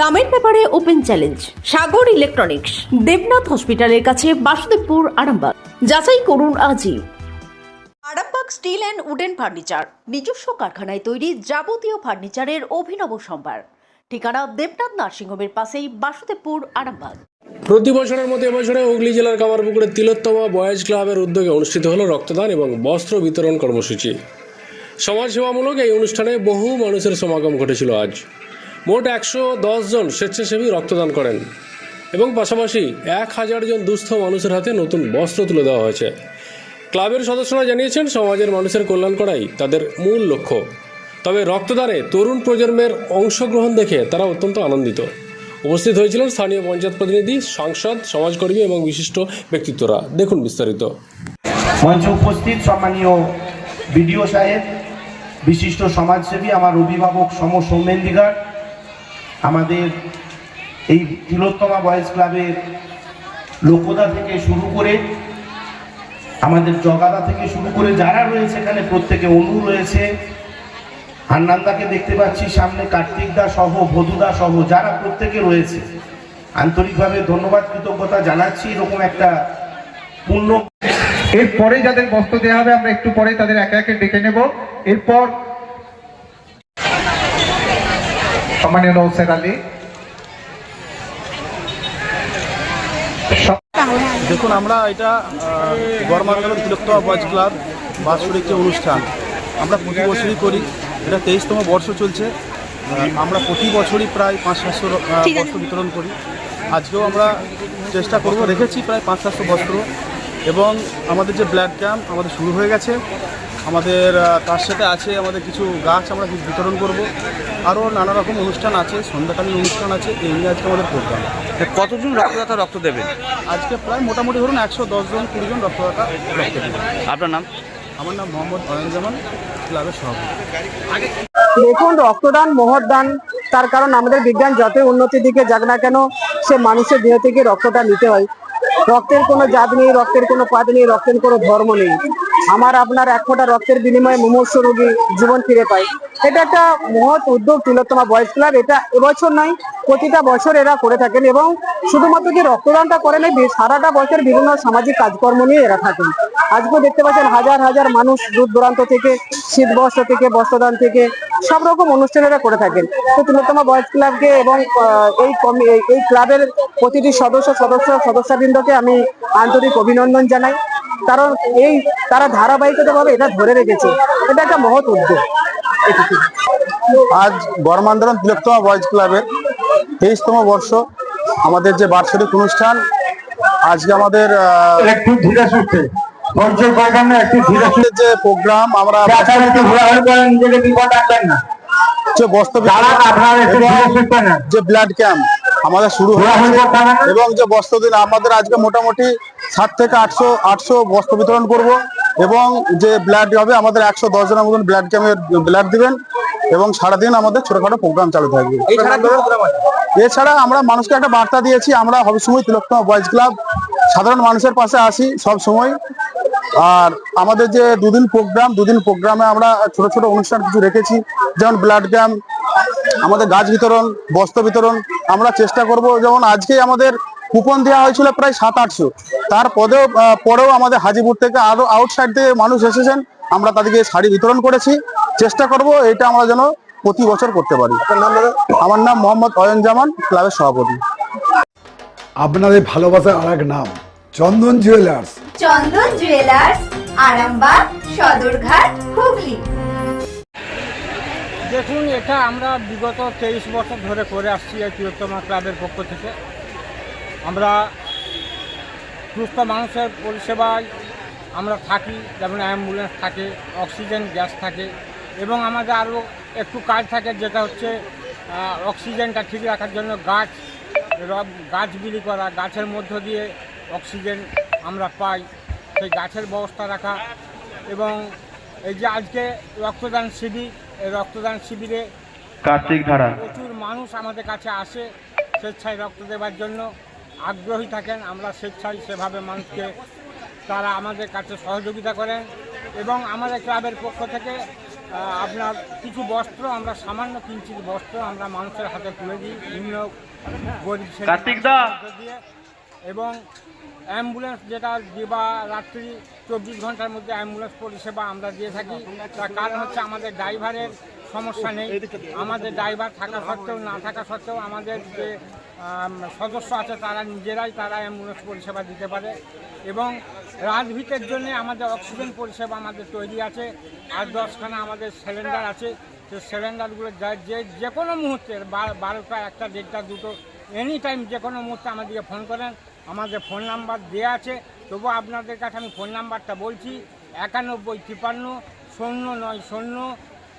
দামের ব্যাপারে open challenge, Sagar electronics, Debnath হসপিটালের কাছে বাসুদেবপুর, আরামবাগ। যাচাই করুন আজই। Arambagh steel and wooden furniture, নিজস্ব কারখানায় তৈরি যাবতীয় ফার্নিচারের অভিনব সম্ভার। ঠিকানা দেবনাথ নার্সিংহোমের পাশেই বাসুদেবপুর, আরামবাগ। প্রতি বছরের মতো এবছরে হুগলি জেলার কামারপুকুরের তিলোত্তমা বয়েজ ক্লাবের উদ্যোগে অনুষ্ঠিত হলো রক্তদান এবং বস্ত্র বিতরণ কর্মসূচি। সমাজসেবামূলক এই অনুষ্ঠানে বহু মানুষের সমাগম ঘটেছিল আজ। মোট একশো জন স্বেচ্ছাসেবী রক্তদান করেন। এবং পাশাপাশি এক হাজার জন দুস্থ মানুষের হাতে নতুন বস্ত্র তুলে দেওয়া হয়েছে। ক্লাবের সদস্যরা জানিয়েছেন, সমাজের মানুষের কল্যাণ করাই তাদের মূল লক্ষ্য। তবে রক্তদানে তরুণ প্রজন্মের অংশগ্রহণ দেখে তারা অত্যন্ত আনন্দিত। উপস্থিত হয়েছিলেন স্থানীয় পঞ্চায়েত প্রতিনিধি, সাংসদ, সমাজকর্মী এবং বিশিষ্ট ব্যক্তিত্বরা। দেখুন বিস্তারিত। মঞ্চে উপস্থিত সম্মানীয় বিডিও সাহেব, বিশিষ্ট সমাজসেবী, আমার অভিভাবক সম আমাদের এই তিলোত্তমা বয়েজ ক্লাবের লোকদা থেকে শুরু করে, আমাদের জগাদা থেকে শুরু করে যারা রয়েছে এখানে, প্রত্যেকে অনু রয়েছে। হান্নানদাকে দেখতে পাচ্ছি সামনে কার্তিক দা সহ ভদুদা সহ, যারা প্রত্যেকে রয়েছে। আন্তরিকভাবে ধন্যবাদ, কৃতজ্ঞতা জানাচ্ছি, এরকম একটা পূর্ণ এরপরে যাদের বস্ত্র দেওয়া হবে, আমরা একটু পরে তাদের একে একে ডেকে নেব। এরপর সম্মানীয় নৌসের আলী। দেখুন আমরা এটা গরমাঙ্গলম তিলকতমা বয়েজ ক্লাব বাৎসরিক যে অনুষ্ঠান আমরা প্রতি বছরই করি। এটা তেইশতম বর্ষ চলছে। আমরা প্রতি বছরই প্রায় পাঁচ সাতশো বস্ত্র বিতরণ করি। আজকেও আমরা চেষ্টা করব রেখেছি প্রায় পাঁচ সাতশো বস্ত্র। এবং আমাদের যে ব্লাড ক্যাম্প আমাদের শুরু হয়ে গেছে। আমাদের তার সাথে আছে আমাদের কিছু গাছ আমরা বিতরণ করব। আরও নানা রকম অনুষ্ঠান আছে সন্ধ্যাকালীন অনুষ্ঠান আছে এই নিয়ে আজকে আমাদের প্রোগ্রাম কতজন রক্তদাতা রক্ত দেবেন আজকে প্রায় মোটামুটি ধরুন একশো দশজন কুড়িজন রক্তদাতা রক্ত দেবে। আপনার নাম? আমার নাম মোহাম্মদ অয়নজামান ক্লাবের সভাপতি। দেখুন রক্তদান মহৎদান তার কারণ আমাদের বিজ্ঞান যতই উন্নতির দিকে যাক না কেন সে মানুষের দেহ থেকে রক্তটা নিতে হয়। রক্তের কোনো জাত নেই রক্তের কোনো পাত নেই রক্তের কোনো ধর্ম নেই। আমার আপনার এক ফোঁটা রক্তের বিনিময়ে মুমূর্ষ রোগী জীবন ফিরে পায়। এটা একটা মহৎ উদ্যোগ তিলোত্তমা বয়েজ ক্লাব। এটা এবছর নয়, প্রতিটা বছর এরা করে থাকেন এবং শুধুমাত্র যে রক্তদানটা করেন এই বি- সারাটা বছর বিভিন্ন সামাজিক কাজকর্ম নিয়ে এরা থাকেন। আজকেও দেখতে পাচ্ছেন হাজার হাজার মানুষ দূর দূরান্ত থেকে শীত বস্ত্র থেকে, বস্ত্রদান থেকে, সব রকম অনুষ্ঠান এরা করে থাকেন। তো তিলোত্তমা বয়েজ ক্লাবকে এবং এই- এই ক্লাবের প্রতিটি সদস্য সদস্য, সদস্যবৃন্দকে আমি আন্তরিক অভিনন্দন জানাই। কারণ এই তারা ধারাবাহিকতাভাবে এটা ধরে রেখেছে। এটা একটা মহৎ উদ্যোগ। আজ গরমান্দোলন তিলোত্তমা বয়েজ ক্লাবের তেইশতম বর্ষ। আমাদের যে বার্ষিক অনুষ্ঠান আজকে আমাদের একটু ধীরে সুস্থে। যে প্রোগ্রাম আমরা রাখবেন না? যে বস্ত্র যে ব্লাড ক্যাম্প আমাদের শুরু হয়েছে এবং যে বস্ত্র দিন আমাদের আজকে মোটামুটি সাত থেকে আটশো আটশো বস্ত্র বিতরণ করব এবং যে ব্লাড হবে আমাদের একশো দশ জনের মতন ব্লাড ক্যাম্পের ব্লাড দিবেন এবং সারাদিন আমাদের ছোটখাটো প্রোগ্রাম চালু থাকবে। এছাড়া আমরা মানুষকে একটা বার্তা দিয়েছি আমরা সবসময় তিলোত্তমা বয়েজ ক্লাব। সাধারণ মানুষের পাশে আসি সব সময়। আর আমাদের যে দুদিন প্রোগ্রাম দুদিন প্রোগ্রামে আমরা ছোট ছোট অনুষ্ঠান কিছু রেখেছি যেমন ব্লাড ক্যাম্প আমাদের গাছ বিতরণ বস্ত্র বিতরণ আমরা চেষ্টা করব যেমন আজকে আমাদের কুপন দেওয়া হয়েছিল প্রায় সাত আটশো। তার পদেও পরেও আমাদের হাজিপুর থেকে আরও আউটসাইড থেকে মানুষ এসেছেন আমরা তাদেরকে শাড়ি বিতরণ করেছি। চেষ্টা করব এটা আমরা যেন প্রতি বছর করতে পারি। আমার নাম মোহাম্মদ অয়ন জামান ক্লাবের সভাপতি। আপনাদের ভালোবাসার আর এক নাম চন্দন জুয়েলার্স চন্দন জুয়েলার্স আরামবাগ সদরঘাট হুগলি। দেখুন, এটা আমরা বিগত তেইশ বছর ধরে করে আসছি এই তিলোত্তমা ক্লাবের পক্ষ থেকে। আমরা সুস্থ মানুষের পরিষেবায় আমরা থাকি, যেমন অ্যাম্বুলেন্স থাকে, অক্সিজেন গ্যাস থাকে, এবং আমাদের আরও একটু কাজ থাকে, যেটা হচ্ছে অক্সিজেনটা ঠিক রাখার জন্য গাছ গাছ বিলি করা, গাছের মধ্য দিয়ে অক্সিজেন আমরা পাই, সেই গাছের ব্যবস্থা রাখা, এবং এই যে আজকে রক্তদান শিবির রক্তদান শিবিরে কার্তিক ধারা। প্রচুর মানুষ আমাদের কাছে আসে স্বেচ্ছায় রক্ত দেওয়ার জন্য। আগ্রহী থাকেন আমরা স্বেচ্ছায় সেভাবে মানুষকে তারা আমাদের কাছে সহযোগিতা করেন এবং আমাদের ক্লাবের পক্ষ থেকে আপনার কিছু বস্ত্র আমরা সামান্য কিঞ্চিত বস্ত্র আমরা মানুষের হাতে তুলে দিই। বিভিন্ন গরিব দিয়ে। এবং অ্যাম্বুলেন্স যেটা দিবা রাত্রি চব্বিশ ঘণ্টার মধ্যে অ্যাম্বুলেন্স পরিষেবা আমরা দিয়ে থাকি। তার কারণ হচ্ছে আমাদের ড্রাইভারের সমস্যা নেই। আমাদের ড্রাইভার থাকা সত্ত্বেও, না থাকা সত্ত্বেও আমাদের যে সদস্য আছে তারা নিজেরাই তারা অ্যাম্বুলেন্স পরিষেবা দিতে পারে। এবং রাজভিতের জন্য আমাদের অক্সিজেন পরিষেবা আমাদের তৈরি আছে। আর দশখানা আমাদের সিলিন্ডার আছে। সেই সিলিন্ডারগুলো যা- যে কোনো মুহূর্তে বারোটা, একটা, দেড়টা, দুটো, এনি টাইম যে কোনো মুহূর্তে আমাদেরকে ফোন করেন। আমাদের ফোন নাম্বার দেওয়া আছে তবু আপনাদের কাছে আমি ফোন নাম্বারটা বলছি একানব্বই তিপান্ন শূন্য নয় শূন্য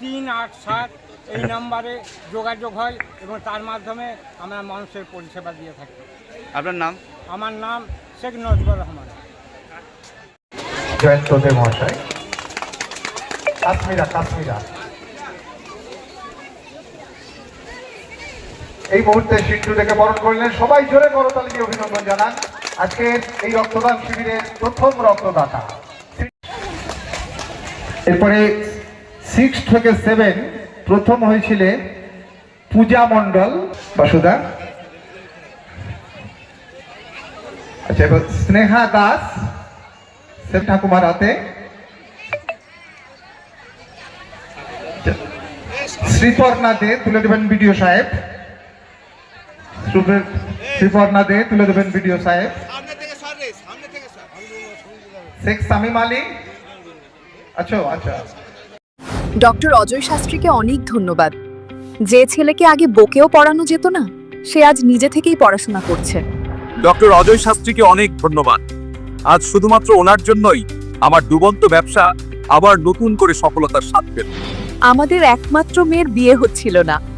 তিন আট সাত এই নাম্বারে যোগাযোগ হয় এবং তার মাধ্যমে আমরা মানুষের পরিষেবা দিয়ে থাকি। আপনার নাম? আমার নাম শেখ নজবুর রহমান। জয়ন্ত মহাশয়। কাশ্মীরা কাশ্মীরা। এই মুহূর্তে সিন্ধু থেকে বরণ করলেন। সবাই জোরে করতালি দিয়ে অভিনন্দন জানান। আজকের এই রক্তদান শিবিরের প্রথম রক্তদাতা। এরপরে সিক্স থেকে সেভেন প্রথম হয়েছিল পূজা মণ্ডল, বাসুদা। আচ্ছা এবার স্নেহা দাস সেন ঠাকুমার হাতে। শ্রীপর্ণা দে, তুলে দেবেন বিডিও সাহেব। শ্রুপের- শ্রীপর্ণা দে তুলে দেবেন বিডিও সাহেব। শেখ সামিম আলী। আচ্ছা আচ্ছা। ডক্টর অজয় শাস্ত্রীকে অনেক ধন্যবাদ। যে ছেলেকে আগে বকেও পড়ানো যেত না সে আজ নিজে থেকেই পড়াশোনা করছে। ডক্টর অজয় শাস্ত্রীকে অনেক ধন্যবাদ। আজ শুধুমাত্র ওনার জন্যই আমার ডুবন্ত ব্যবসা আবার নতুন করে সফলতার স্বাদ পেল। আমাদের একমাত্র মেয়ের বিয়ে হচ্ছিল না।